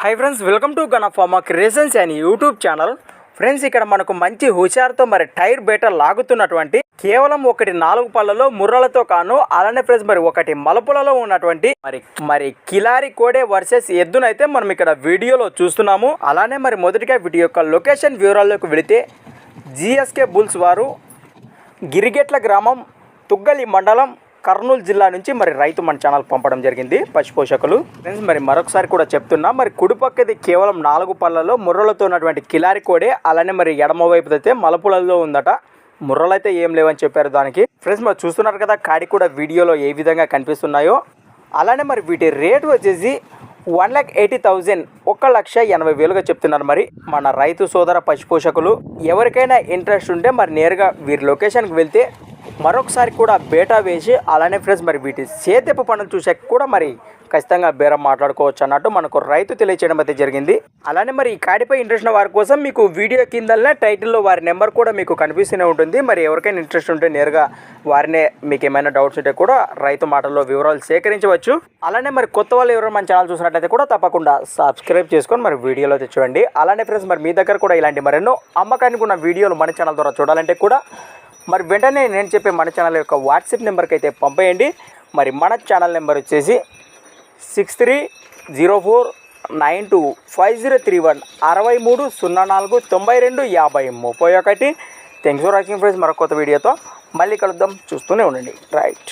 Hi friends welcome to Gun Pharma Creations and YouTube channel friends ఇక్కడ మనకు మంచి హుషారుతో మరి టైర్ బయట లాగుతున్నటువంటి కేవలం ఒకటి నాలుగు పళ్ళలో ముర్రలతో కాను అలానే ఫ్రెండ్స్ మరి ఒకటి మలుపులలో ఉన్నటువంటి మరి మరి కిలారి కోడే వర్సెస్ ఎద్దునైతే మనం ఇక్కడ వీడియోలో చూస్తున్నాము. అలానే మరి మొదటిగా వీటి యొక్క లొకేషన్ వివరాల్లోకి వెళితే జిఎస్కే బుల్స్ వారు గిరిగెట్ల గ్రామం తుగ్గలి మండలం కర్నూలు జిల్లా నుంచి మరి రైతు మన ఛానల్ పంపడం జరిగింది. పశు పోషకులు ఫ్రెండ్స్ మరి మరొకసారి కూడా చెప్తున్నా మరి కుడిపక్కది కేవలం నాలుగు పళ్ళలో ముర్రలతో ఉన్నటువంటి కిలారి కోడే అలానే మరి ఎడమ వైపు అయితే మలపులలో ఉందట. ముర్రలైతే ఏం లేవని చెప్పారు దానికి. ఫ్రెండ్స్ మరి చూస్తున్నారు కదా కాడి కూడా వీడియోలో ఏ విధంగా కనిపిస్తున్నాయో. అలానే మరి వీటి రేటు వచ్చేసి వన్ ల్యాక్ ఎయిటీ థౌజండ్ ఒక లక్ష ఎనభై వేలుగా చెప్తున్నారు మరి. మన రైతు సోదర పశుపోషకులు ఎవరికైనా ఇంట్రెస్ట్ ఉంటే మరి నేరుగా వీరి లొకేషన్కి వెళ్తే మరొకసారి కూడా బేటా వేసి అలానే ఫ్రెండ్స్ మరి వీటి సేతెప్పు పనులు చూసాక కూడా మరి ఖచ్చితంగా బేరం మాట్లాడుకోవచ్చు అన్నట్టు మనకు రైతు తెలియచేయడం అయితే జరిగింది. అలానే మరి ఈ కాడిపై ఇంట్రెస్ట్ ఉన్న వారి కోసం మీకు వీడియో కిందనే టైటిల్లో వారి నెంబర్ కూడా మీకు కనిపిస్తూనే ఉంటుంది. మరి ఎవరికైనా ఇంట్రెస్ట్ ఉంటే నేరుగా వారినే మీకు ఏమైనా డౌట్స్ ఉంటే కూడా రైతు మాటల్లో వివరాలు సేకరించవచ్చు. అలానే మరి కొత్త వాళ్ళు ఎవరైనా మన ఛానల్ చూసినట్టయితే కూడా తప్పకుండా సబ్స్క్రైబ్ చేసుకొని మరి వీడియోలో అయితే చూడండి. అలానే ఫ్రెండ్స్ మరి మీ దగ్గర కూడా ఇలాంటి మరెన్నో అమ్మకానికి ఉన్న వీడియోలు మన ఛానల్ ద్వారా చూడాలంటే కూడా మరి వెంటనే నేను చెప్పే మన ఛానల్ యొక్క వాట్సాప్ నెంబర్కి అయితే పంపేయండి. మరి మన ఛానల్ నెంబర్ వచ్చేసి six three zero four nine two five zero three one అరవై మూడు సున్నా నాలుగు తొంభై రెండు యాభై ముప్పై ఒకటి. థ్యాంక్స్ ఫర్ వాచింగ్ ఫ్రెండ్స్ మరొక కొత్త వీడియోతో మళ్ళీ కలుద్దాం. చూస్తూనే ఉండండి. రైట్